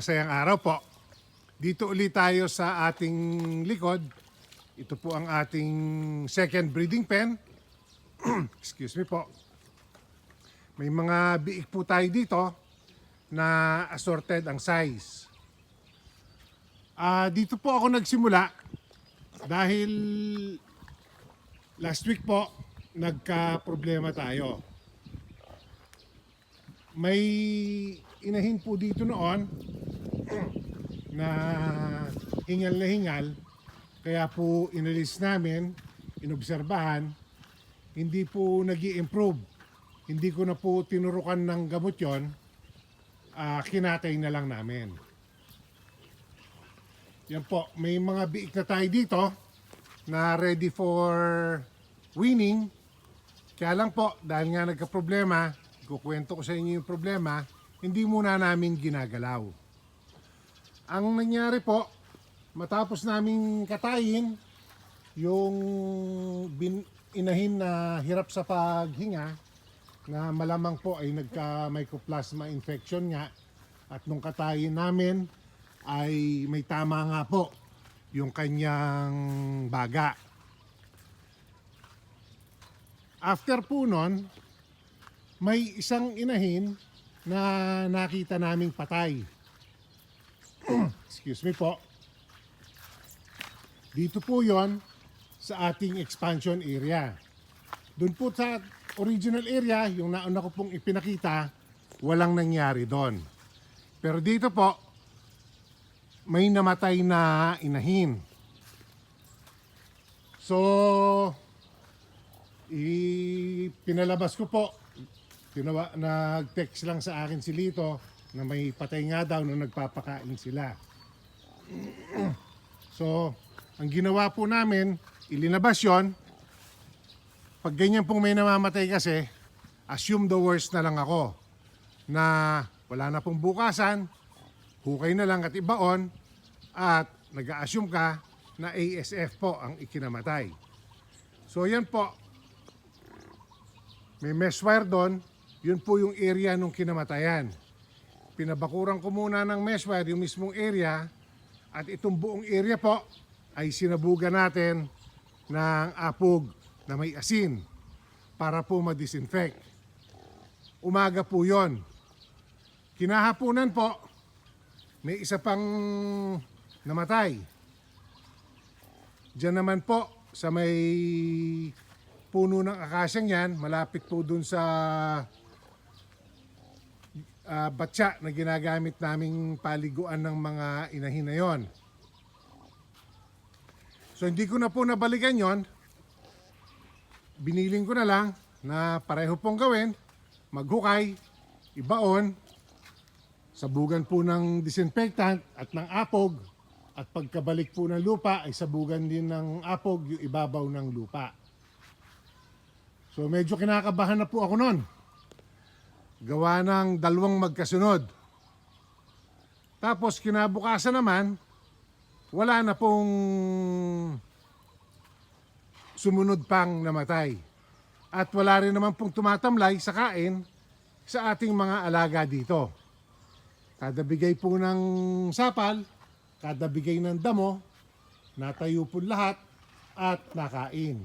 masayang araw po. Dito ulit tayo sa ating likod. Ito po ang ating second breeding pen. Excuse me po. May mga biik po tayo dito na assorted ang size. Ah, dito po ako nagsimula dahil last week po nagka-problema tayo. May inahin po dito noon na hingal na hingal kaya po inalis namin, inobserbahan, hindi po nag improve Hindi ko na po tinurukan ng gamot yon, ah, kinatay na lang namin. Yan po, may mga biik na tayo dito na ready for winning. Kaya lang po, dahil nga nagka-problema, kukwento ko sa inyo yung problema, hindi muna namin ginagalaw. Ang nangyari po, matapos namin katayin, yung bin, inahin na hirap sa paghinga, na malamang po ay nagka-mycoplasma infection nga, at nung katayin namin, ay may tama nga po yung kanyang baga. After po nun, may isang inahin na nakita naming patay. Excuse me po. Dito po yon sa ating expansion area. Doon po sa original area, yung nauna ko pong ipinakita, walang nangyari doon. Pero dito po, may namatay na inahin. So, ipinalabas ko po. Tinawa, nag-text lang sa akin si Lito na may patay nga daw nung nagpapakain sila. So, ang ginawa po namin, ilinabas yon. Pag ganyan pong may namamatay kasi, assume the worst na lang ako. Na wala na pong bukasan, hukay na lang at ibaon, at nag-assume ka na ASF po ang ikinamatay. So yan po, may mesh wire doon, yun po yung area nung kinamatayan. Pinabakuran ko muna ng mesh wire yung mismong area at itong buong area po ay sinabugan natin ng apog na may asin para po ma-disinfect. Umaga po yon. Kinahapunan po, may isa pang namatay. Diyan naman po sa may puno ng akasyang yan, malapit po dun sa ah, batya na ginagamit naming paliguan ng mga inahin na yon. So hindi ko na po nabalikan yon. Biniling ko na lang na pareho pong gawin, maghukay, ibaon, sabugan po ng disinfectant at ng apog at pagkabalik po ng lupa ay sabugan din ng apog yung ibabaw ng lupa. So medyo kinakabahan na po ako noon. Gawa ng dalawang magkasunod. Tapos kinabukasan naman, wala na pong sumunod pang namatay. At wala rin naman pong tumatamlay sa kain sa ating mga alaga dito. Kada bigay po ng sapal, kada bigay ng damo, natayo po lahat at nakain.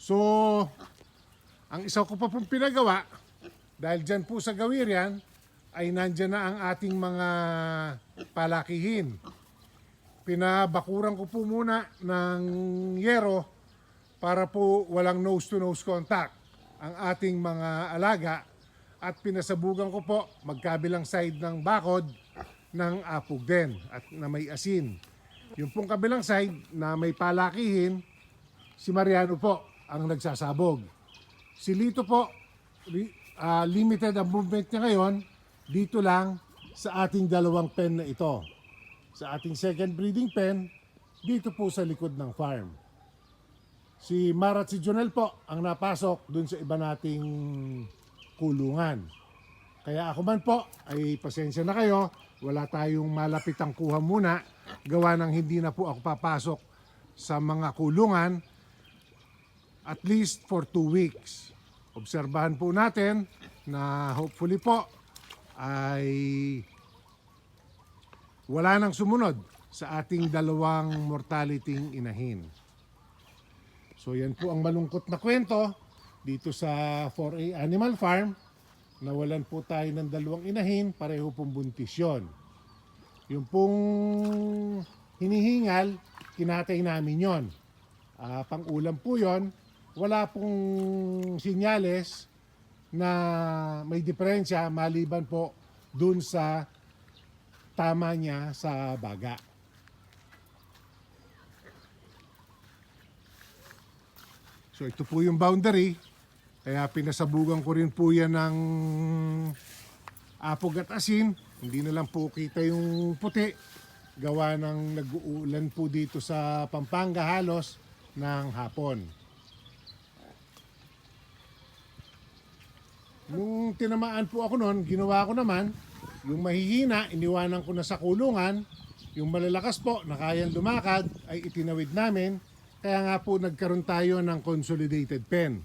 So, ang isa ko pa pong pinagawa, dahil dyan po sa Gawirian, ay nandyan na ang ating mga palakihin. Pinabakuran ko po muna ng yero para po walang nose-to-nose contact ang ating mga alaga at pinasabugan ko po magkabilang side ng bakod ng apog din at na may asin. Yung pong kabilang side na may palakihin, si Mariano po ang nagsasabog. Si Lito po, ah, limited ang movement niya ngayon dito lang sa ating dalawang pen na ito. Sa ating second breeding pen, dito po sa likod ng farm. Si Mara at si Jonel po ang napasok dun sa iba nating kulungan. Kaya ako man po ay pasensya na kayo. Wala tayong malapitang kuha muna. Gawa ng hindi na po ako papasok sa mga kulungan at least for two weeks. Obserbahan po natin na hopefully po ay wala nang sumunod sa ating dalawang mortality inahin. So yan po ang malungkot na kwento dito sa 4A Animal Farm. Nawalan po tayo ng dalawang inahin, pareho pong buntis yun. Yung pong hinihingal, kinatay namin yon. Ah, pang-ulam po yon. Wala pong sinyales na may diferensya maliban po dun sa tama niya sa baga. So ito po yung boundary. Kaya pinasabugan ko rin po yan ng apog at asin. Hindi na lang po kita yung puti. Gawa ng nag-uulan po dito sa Pampanga halos ng hapon. Tinamaan po ako noon, ginawa ko naman, yung mahihina, iniwanan ko na sa kulungan. Yung malalakas po, na kayang lumakad, ay itinawid namin. Kaya nga po nagkaroon tayo ng consolidated pen.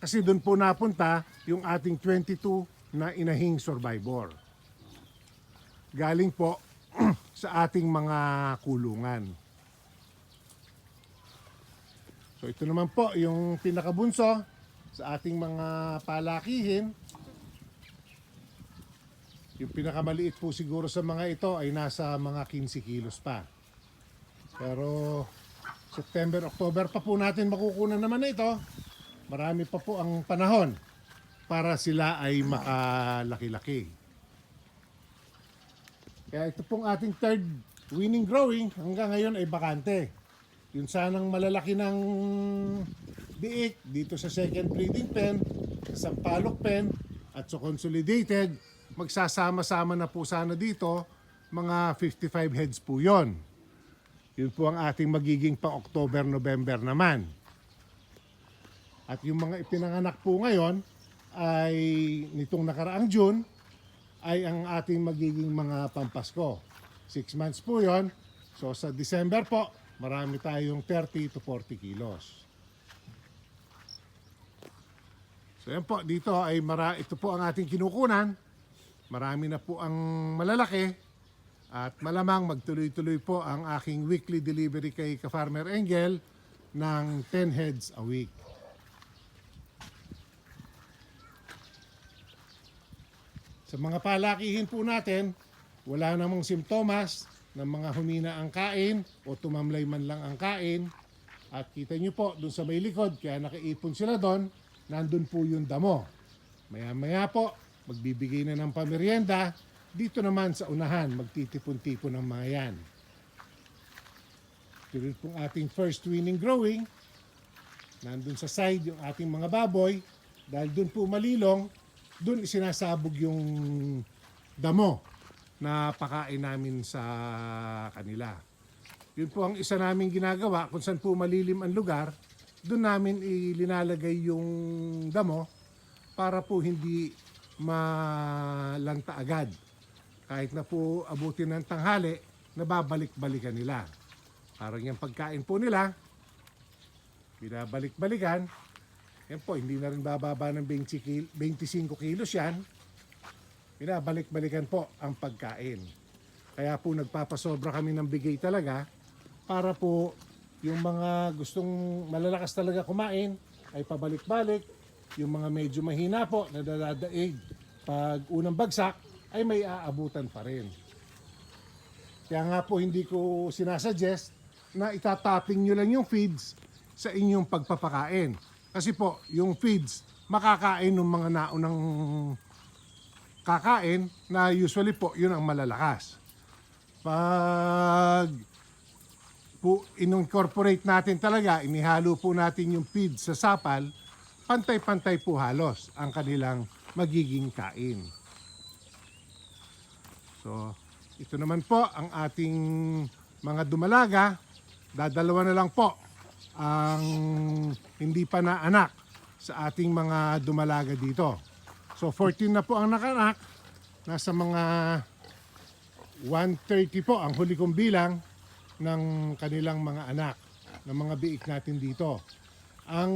Kasi doon po napunta yung ating 22 na inahing survivor. Galing po sa ating mga kulungan. So ito naman po yung pinakabunso sa ating mga palakihin. Yung pinakamaliit po siguro sa mga ito ay nasa mga 15 kilos pa. Pero September, October pa po natin makukunan naman na ito. Marami pa po ang panahon para sila ay makalaki-laki. Kaya ito pong ating third winning growing hanggang ngayon ay bakante. Yung sanang malalaki ng biik dito sa second breeding pen, sa palok pen at sa consolidated, magsasama-sama na po sana dito mga 55 heads po yon. Yun po ang ating magiging pang October, November naman. At yung mga ipinanganak po ngayon ay nitong nakaraang June ay ang ating magiging mga pampasko. Six months po yon. So sa December po, marami tayong 30 to 40 kilos. So yan po, dito ay mara, ito po ang ating kinukunan. Marami na po ang malalaki at malamang magtuloy-tuloy po ang aking weekly delivery kay ka-Farmer Angel ng 10 heads a week. Sa mga palakihin po natin, wala namang simptomas ng mga humina ang kain o tumamlay man lang ang kain. At kita nyo po, dun sa may likod, kaya nakaipon sila doon, nandun po yung damo. Maya-maya po, magbibigay na ng pamerienda. Dito naman sa unahan, magtitipon-tipon ng mga yan. Rin pong ating first winning growing. Nandun sa side yung ating mga baboy. Dahil dun po malilong, dun isinasabog yung damo na pakain namin sa kanila. Yun po ang isa namin ginagawa kung saan po malilim ang lugar, doon namin ilinalagay yung damo para po hindi malanta agad. Kahit na po abutin ng tanghali, nababalik-balikan nila. Parang yung pagkain po nila, binabalik-balikan, yan po, hindi na rin bababa ng 20 kil- 25 kilos yan. Binabalik-balikan po ang pagkain. Kaya po nagpapasobra kami ng bigay talaga para po yung mga gustong malalakas talaga kumain ay pabalik-balik. Yung mga medyo mahina po, nadadadaig pag unang bagsak ay may aabutan pa rin. Kaya nga po hindi ko sinasuggest na itatapping nyo lang yung feeds sa inyong pagpapakain. Kasi po, yung feeds, makakain ng mga naunang kakain na usually po, yun ang malalakas. Pag po incorporate natin talaga, inihalo po natin yung feed sa sapal, pantay-pantay po halos ang kanilang magiging kain. So, ito naman po ang ating mga dumalaga. Dadalawa na lang po ang hindi pa na anak sa ating mga dumalaga dito. So 14 na po ang nakanak. Nasa mga 130 po ang huli kong bilang ng kanilang mga anak, ng mga biik natin dito. Ang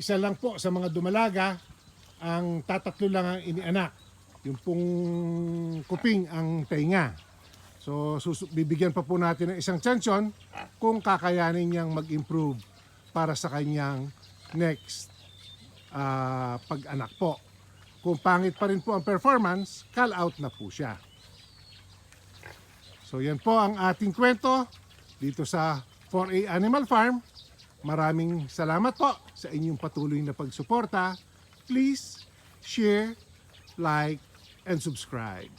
isa lang po sa mga dumalaga, ang tatatlo lang ang inianak yung pong kuping ang tenga. So susu- bibigyan pa po natin ng isang chansyon kung kakayanin niyang mag-improve para sa kanyang next ah, pag-anak po. Kung pangit pa rin po ang performance, call out na po siya. So yan po ang ating kwento dito sa 4A Animal Farm. Maraming salamat po sa inyong patuloy na pagsuporta. Please share, like, and subscribe.